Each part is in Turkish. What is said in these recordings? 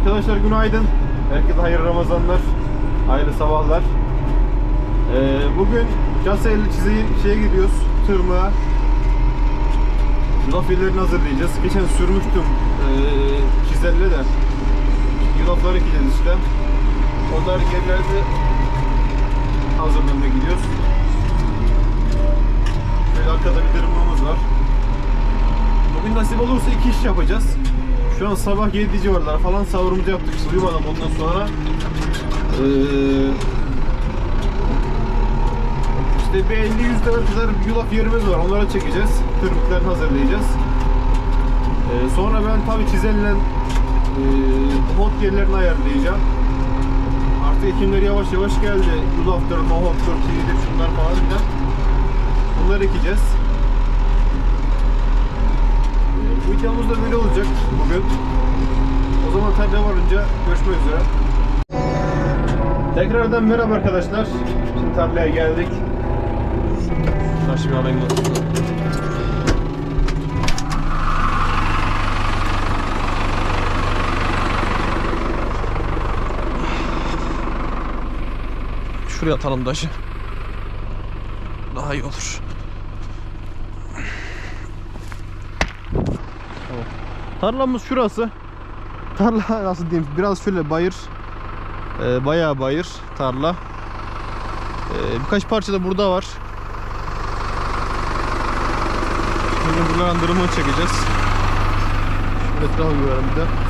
Arkadaşlar günaydın. Herkese hayırlı Ramazanlar. Hayırlı sabahlar. Ee, bugün Casayeli çizeyi şeye gidiyoruz. Tırmığa. Yulaf yerlerini hazırlayacağız. Geçen sürmüştüm ee, çizelle de. Yulafları ekeceğiz işte. Onlar yerlerde hazırlamaya gidiyoruz. Böyle arkada bir tırmığımız var. Bugün nasip olursa iki iş yapacağız. Şu an sabah 7 civarlar falan sahurumuzu yaptık. İşte uyumadan ondan sonra ee, işte bir 50-100 tane kadar yulaf yerimiz var. Onlara çekeceğiz. Tırmıklarını hazırlayacağız. Ee, sonra ben tabi çizenilen ee, hot yerlerini ayarlayacağım. Artık ekimler yavaş yavaş geldi. Yulaftır, nohuttur, kividir, şunlar falan filan. Bunları ekeceğiz. Videomuz da böyle olacak bugün. O zaman tarla varınca görüşmek üzere. Tekrardan merhaba arkadaşlar. Şimdi tarlaya geldik. Taşı bir alayım da. Şuraya atalım taşı. Daha iyi olur. Tarlamız şurası. Tarla nasıl diyeyim biraz şöyle bayır. Ee, bayağı bayır tarla. Ee, birkaç parça da burada var. Şimdi buradan durumu çekeceğiz. Şöyle etrafı görelim bir de.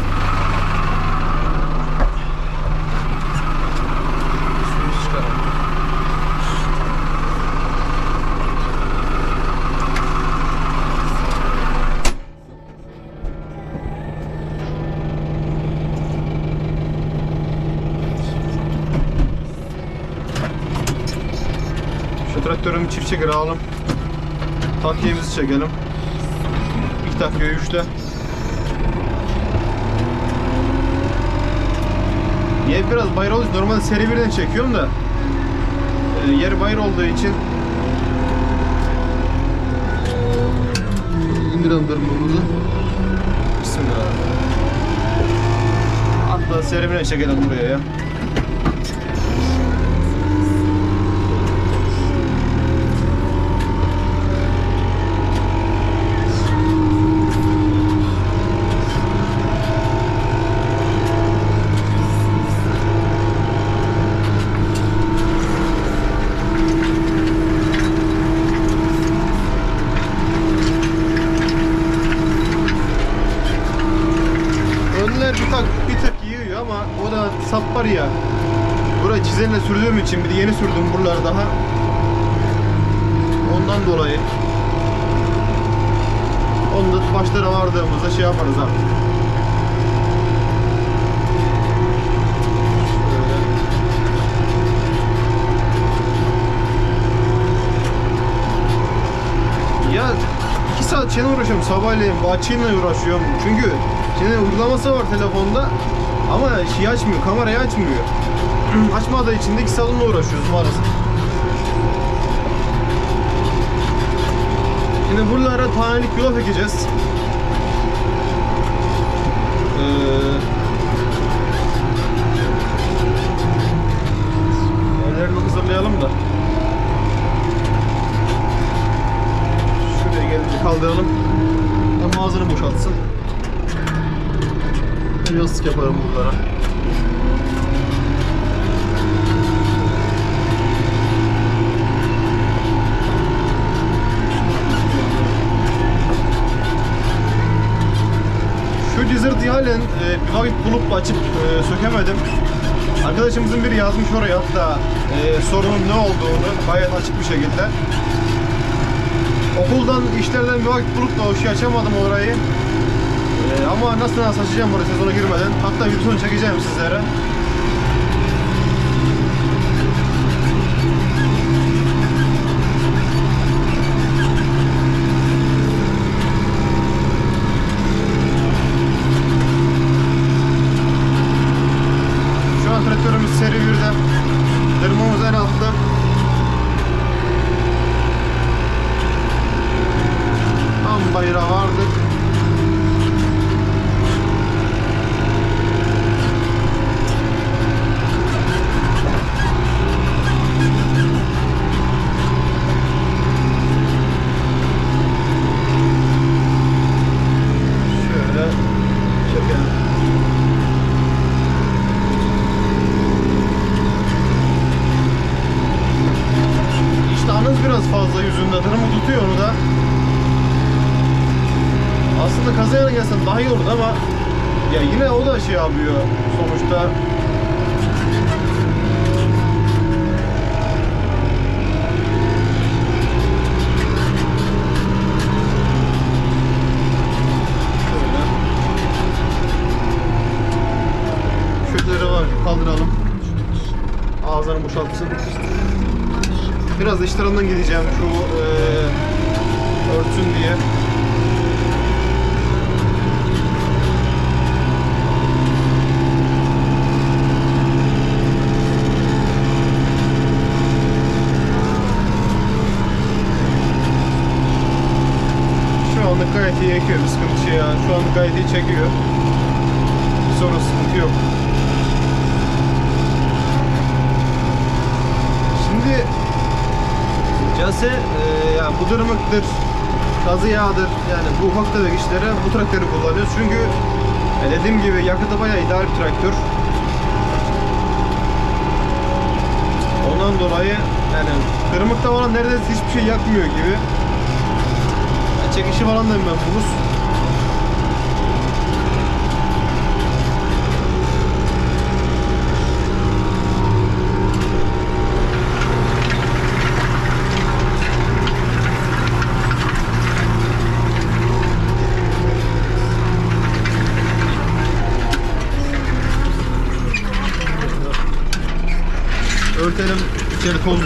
Çift çeker alalım. Takyemizi çekelim. İlk takviye 3'te. Yer biraz bayır için normalde seri birden çekiyorum da e, yer bayır olduğu için indirelim durumumuzu. Bismillah. Hatta seri birden çekelim buraya ya. Önler bir tak bir tık yiyor ama o da sap var ya. Burayı çizenle sürdüğüm için bir de yeni sürdüm buraları daha. Ondan dolayı. Onu da başlara vardığımızda şey yaparız artık. Ya iki saat çene uğraşıyorum sabahleyin bahçeyle uğraşıyorum çünkü çene uygulaması var telefonda ama şey açmıyor kamerayı açmıyor açmadığı için de iki saat onunla uğraşıyoruz maalesef Şimdi buralara tanelik yulaf ekeceğiz ee, Ellerini hazırlayalım da Şuraya gelince kaldıralım. Hem ağzını boşaltsın. Bir yastık yaparım buralara. E, vakit bulup açıp e, sökemedim. Arkadaşımızın biri yazmış oraya hatta e, sorunun ne olduğunu gayet açık bir şekilde. Okuldan, işlerden bir vakit bulup da o şey açamadım orayı. Ee, ama nasıl nasıl açacağım burayı sezona girmeden. Hatta videosunu çekeceğim sizlere. An traktörümüz seri birde. Tırmamız en altta. Durumda. Tırmık tutuyor onu da. Aslında kazaya gelsen daha iyi olurdu ama ya yine o da şey yapıyor sonuçta. Şöyle. Şöyle var kaldıralım. Ağızlarını boşaltsın. Biraz iç tarafından gideceğim şu eee örtsün diye. Şu anda gayet iyi ekiyor. Bir sıkıntı şey ya. Şu anda gayet iyi çekiyor. Bir sonra sıkıntı yok. Şimdi Case e, yani bu dırmıktır, kazı yağdır yani bu ufak tefek işlere bu traktörü kullanıyoruz. Çünkü e, dediğim gibi yakıtı bayağı ideal bir traktör. Ondan dolayı yani kırmıkta falan neredeyse hiçbir şey yakmıyor gibi. Yani çekişi falan da memnunuz. İçeri toz.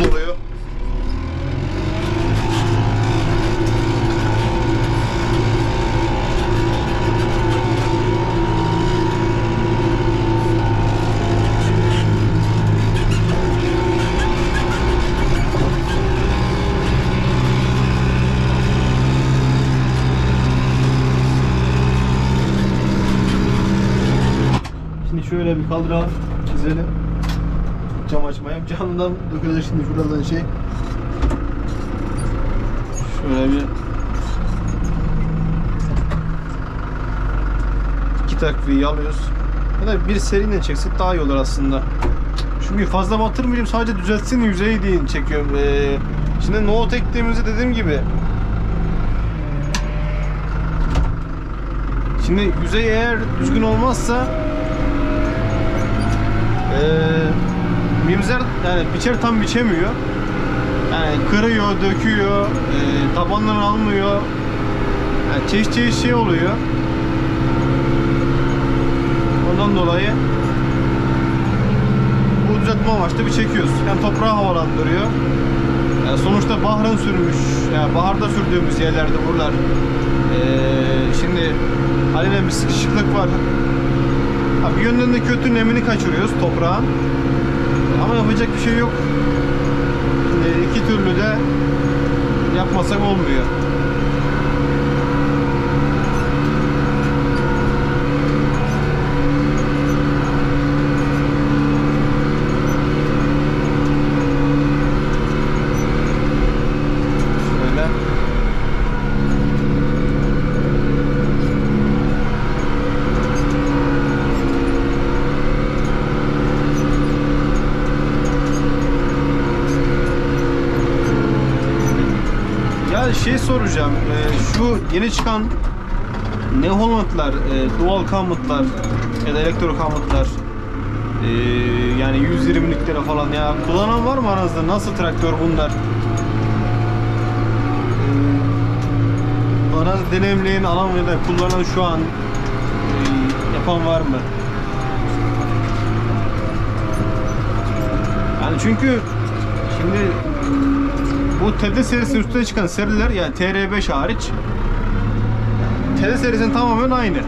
Şimdi şöyle bir kaldıralım, çizelim. Cam açmayayım. Camdan dökülecek şimdi şuradan şey. Şöyle bir iki takviyeyi alıyoruz. Ya da bir seriyle çeksek daha iyi olur aslında. Çünkü fazla batırmayayım sadece düzeltsin yüzeyi diye çekiyorum. Ee, şimdi nohut ektiğimizde dediğim gibi Şimdi yüzey eğer düzgün olmazsa ee, mimzer yani biçer tam biçemiyor. Yani kırıyor, döküyor, e, tabandan almıyor. Yani çeşit çeşit şey oluyor. Ondan dolayı bu düzeltme amaçlı bir çekiyoruz. Hem toprağı havalandırıyor. Yani sonuçta baharın sürmüş, yani baharda sürdüğümüz yerlerde buralar. Ee, şimdi haliyle bir sıkışıklık var. Ha, bir yönden de kötü nemini kaçırıyoruz toprağın. Yapacak bir şey yok. Şimdi iki türlü de yapmasak olmuyor. Şöyle. Şey soracağım. e, şu yeni çıkan ne Holland'lar, e, dual kamutlar ya da elektro kamutlar e, yani 120'lik lira falan ya kullanan var mı aranızda? Nasıl traktör bunlar? E, aranızda alan ya da kullanan şu an e, yapan var mı? Yani çünkü şimdi bu TD serisi üstüne çıkan seriler yani TR5 hariç TD serisinin tamamen aynı.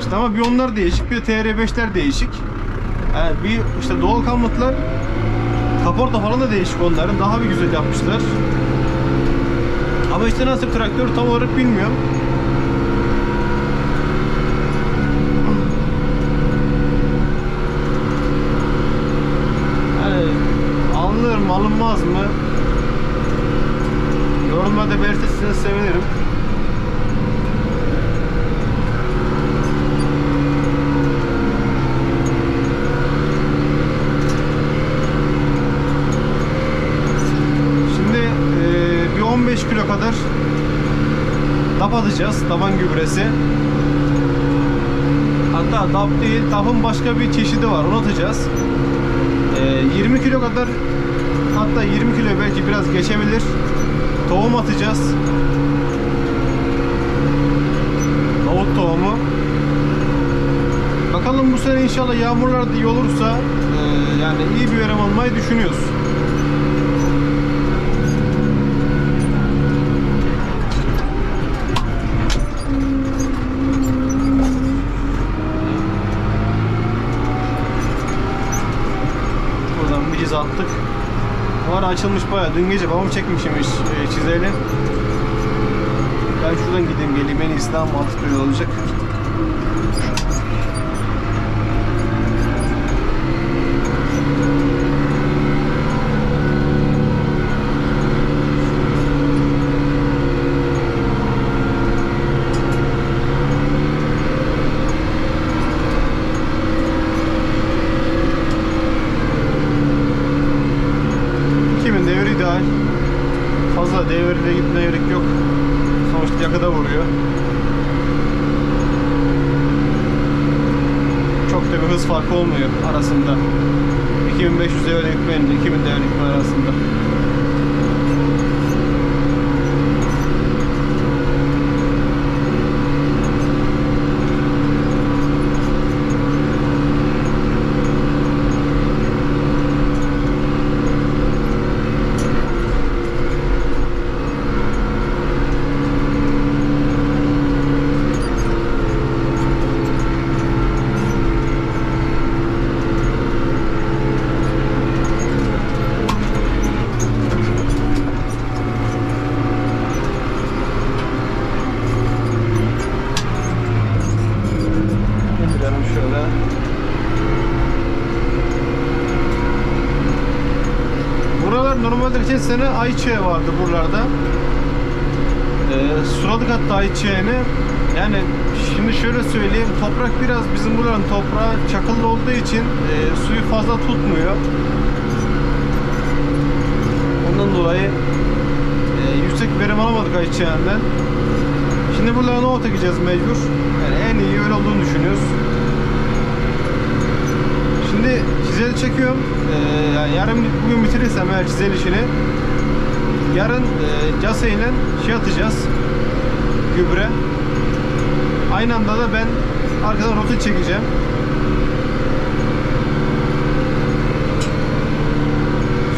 İşte ama bir onlar değişik, bir de TR5'ler değişik. Yani bir işte doğal kamutlar kaporta falan da değişik onların. Daha bir güzel yapmışlar. Ama işte nasıl bir traktör tam olarak bilmiyorum. Yani alınır mı alınmaz mı? Belirtirseniz sevinirim. Şimdi eee, bir atacağız. Taban gübresi. Hatta DAP değil, DAP'ın başka bir çeşidi var. Onu atacağız. Ee, 20 kilo kadar hatta 20 kilo belki biraz geçebilir. Tohum atacağız. Nohut tohumu. Bakalım bu sene inşallah yağmurlar iyi olursa e, yani iyi bir verim almayı düşünüyoruz. Ara açılmış bayağı. Dün gece babam çekmişmiş e, çizeli. Ben şuradan gideyim geleyim en iyisi daha mantıklı olacak. Kimin devri ideal. Fazla devirle gitmeye gerek yok. Sonuçta yakıda vuruyor. Çok da bir hız farkı olmuyor arasında. 2500 devre gitmenin 2000 devre gitme arasında. İndirelim şöyle. Normalde geçen sene ayçiçeği vardı buralarda. Ee, suladık hatta ayçiçeğini. Yani şimdi şöyle söyleyeyim toprak biraz bizim buranın toprağı çakıllı olduğu için e, suyu fazla tutmuyor. Ondan dolayı e, yüksek verim alamadık ayçiçeğinden. Şimdi buralara nohut ekeceğiz mecbur. Yani en iyi öyle olduğunu düşünüyoruz. Şimdi çizeli çekiyorum. Ee, yani yarın bugün bitirirsem eğer çizeli işini yarın e, ile şey atacağız. Gübre. Aynı anda da ben arkadan rotu çekeceğim.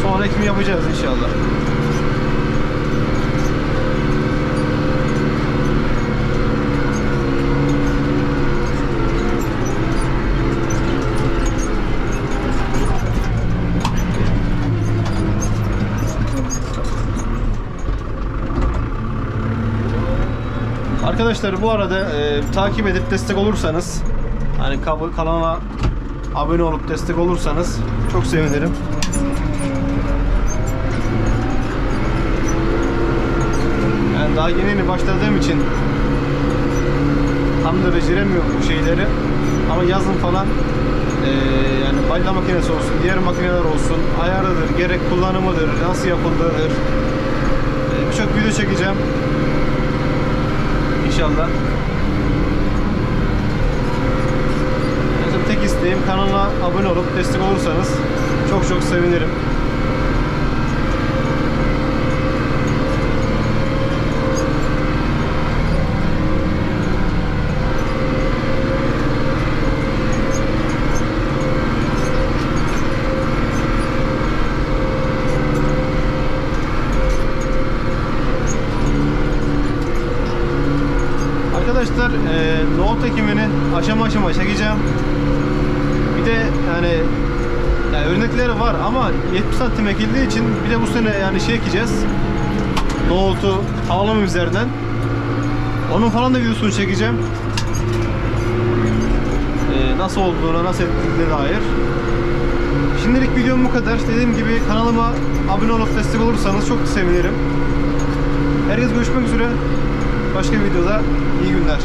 Sonra ekimi yapacağız inşallah. Arkadaşlar bu arada e, takip edip destek olursanız hani kanala abone olup destek olursanız çok sevinirim. Yani daha yeni yeni başladığım için tam da beceremiyorum bu şeyleri. Ama yazın falan e, yani balya makinesi olsun, diğer makineler olsun, ayarıdır, gerek kullanımıdır, nasıl yapıldığıdır. E, Birçok video çekeceğim. İnşallah. Tek isteğim kanala abone olup destek olursanız çok çok sevinirim. Arkadaşlar e, nohut ekimini aşama aşama çekeceğim. Bir de yani, yani örnekleri var ama 70 santim ekildiği için bir de bu sene yani şey ekeceğiz. Nohutu havalamam üzerinden. Onun falan da videosunu çekeceğim. E, nasıl olduğuna, nasıl ettiğine dair. Şimdilik videom bu kadar. Dediğim gibi kanalıma abone olup destek olursanız çok sevinirim. Herkes görüşmek üzere. Başka bir videoda iyi günler.